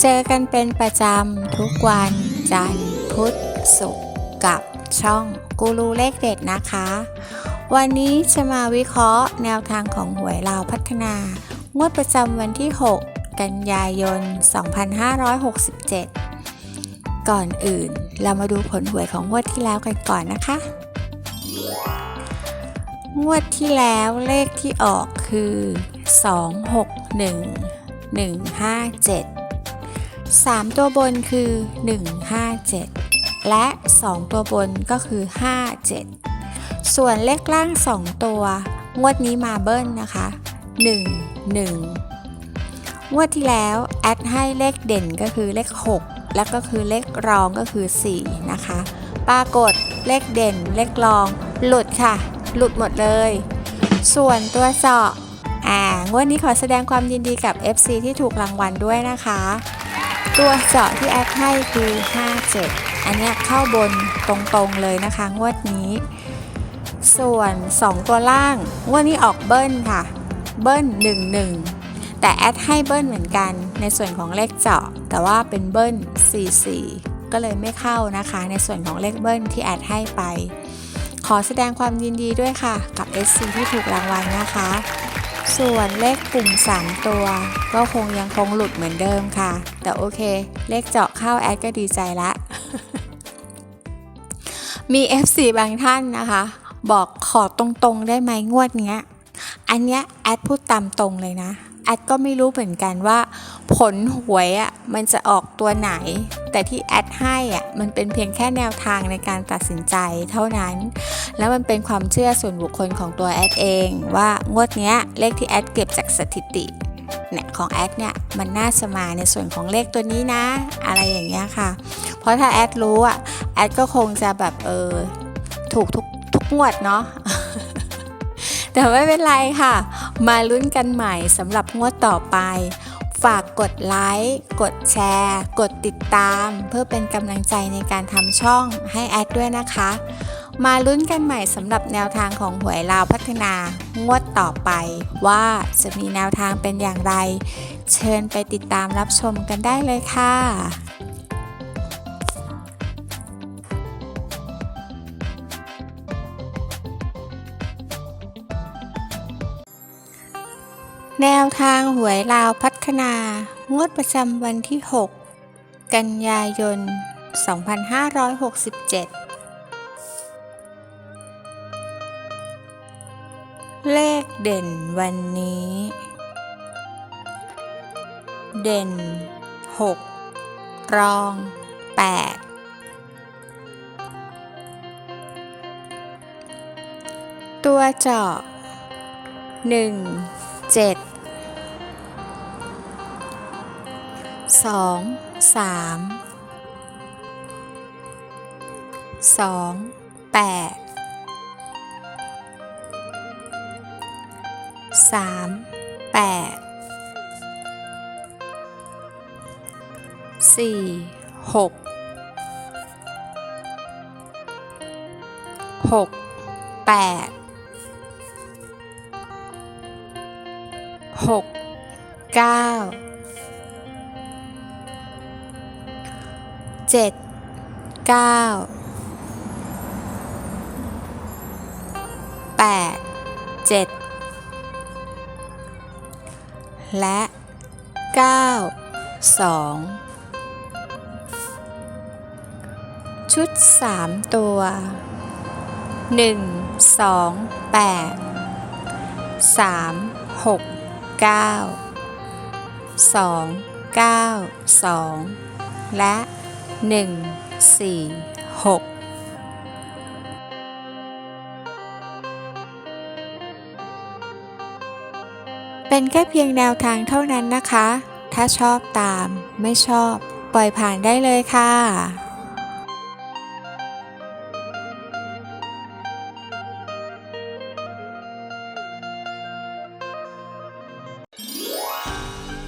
เจอกันเป็นประจำทุกวันจันทร์พุธศุกร์กับช่องกูรูเลขเด็ดนะคะ วันนี้จะมาวิเคราะห์แนวทางของหวยลาวพัฒนางวดประจำวันที่ 6 กันยายน 2567 ก่อนอื่นเรามาดูผลหวยของงวดที่แล้วกันก่อนนะคะ งวดที่แล้วเลขที่ออกคือ 2 6 1 1 5 7 3 ตัวบนคือ 1 5 7 และ 2 ตัวบนก็คือ 5 7 ส่วนเลขล่าง 2 ตัว งวดนี้มาเบิ้ลนะคะ 1 1 งวดที่แล้วแอดให้เลขเด่นก็คือเลข 6 แล้วก็คือเลขรองก็คือ 4 นะคะ ปรากฏเลขเด่น เลขรอง หลุดค่ะ หลุดหมดเลย ส่วนตัวเจาะอ่างวดนี้ขอแสดงความยินดีกับ FC ที่ถูกรางวัลด้วยนะคะ ตัวเจาะที่แอดให้คือ 57 อันนี้เข้าบนตรงๆเลยนะคะ งวดนี้ ส่วน 2 ตัวล่างงวดนี้ออกเบิ้ลค่ะ เบิ้ล 11 แต่แอดให้เบิ้ลเหมือนกัน ในส่วนของเลขเจาะ แต่ว่าเป็นเบิ้ล 44 ก็เลยไม่เข้านะคะ ในส่วนของเลขเบิ้ลที่แอดให้ไป ขอแสดงความยินดีด้วยค่ะ กับ SC ที่ถูกรางวัลนะคะ ส่วนเลขกลุ่ม 3 ตัว ก็คงยังคงหลุดเหมือนเดิมค่ะ แต่โอเค เลขเจาะเข้าแอดก็ดีใจละ มี FC บางท่านนะคะ บอกขอตรงๆได้ไหมงวดเนี้ย อันเนี้ยแอดพูดตามตรงเลยนะ แอดก็ไม่รู้เหมือนกันว่า ผลหวยอะมันจะออกตัวไหน แต่ที่แอดให้อะมันเป็นเพียงแค่แนวทางในการตัดสินใจเท่านั้น แล้วมันเป็นความเชื่อส่วนบุคคลของตัวแอดเอง ว่างวดเนี้ยเลขที่แอดเก็บจากสถิติเนี่ยของแอดเนี่ยมันน่าจะมาในส่วนของเลขตัวนี้นะ อะไรอย่างเงี้ยค่ะ เพราะถ้าแอดรู้อะแอดก็คงจะแบบเออถูกทุกทุกงวดเนาะแต่ไม่เป็นไรค่ะ มาลุ้นกันใหม่สำหรับงวดต่อไป ฝากกดไลค์ กดแชร์ กดติดตาม เพื่อเป็นกำลังใจในการทำช่องให้แอดด้วยนะคะ มาลุ้นกันใหม่สำหรับแนวทางของหวยลาวพัฒนางวดต่อไป ว่าจะมีแนวทางเป็นอย่างไร เชิญไปติดตามรับชมกันได้เลยค่ะ แนวทางหวยลาวพัฒนา งวดประจำวันที่ 6 กันยายน 2567 เลขเด่นวันนี้ เด่น 6 รอง 8 ตัวเจาะ 1 7 2 3 2 8 3 8 4 6 6 8 หกเก้าเจ็ดเก้าแปดเจ็ดและเก้าสองชุดสามตัวหนึ่งสองแปดสามหก เก้าสองเก้าสองและ 1 4 6เป็นแค่เพียงแนวทางเท่านั้นนะคะ ถ้าชอบตาม ไม่ชอบ ปล่อยผ่านได้เลยค่ะ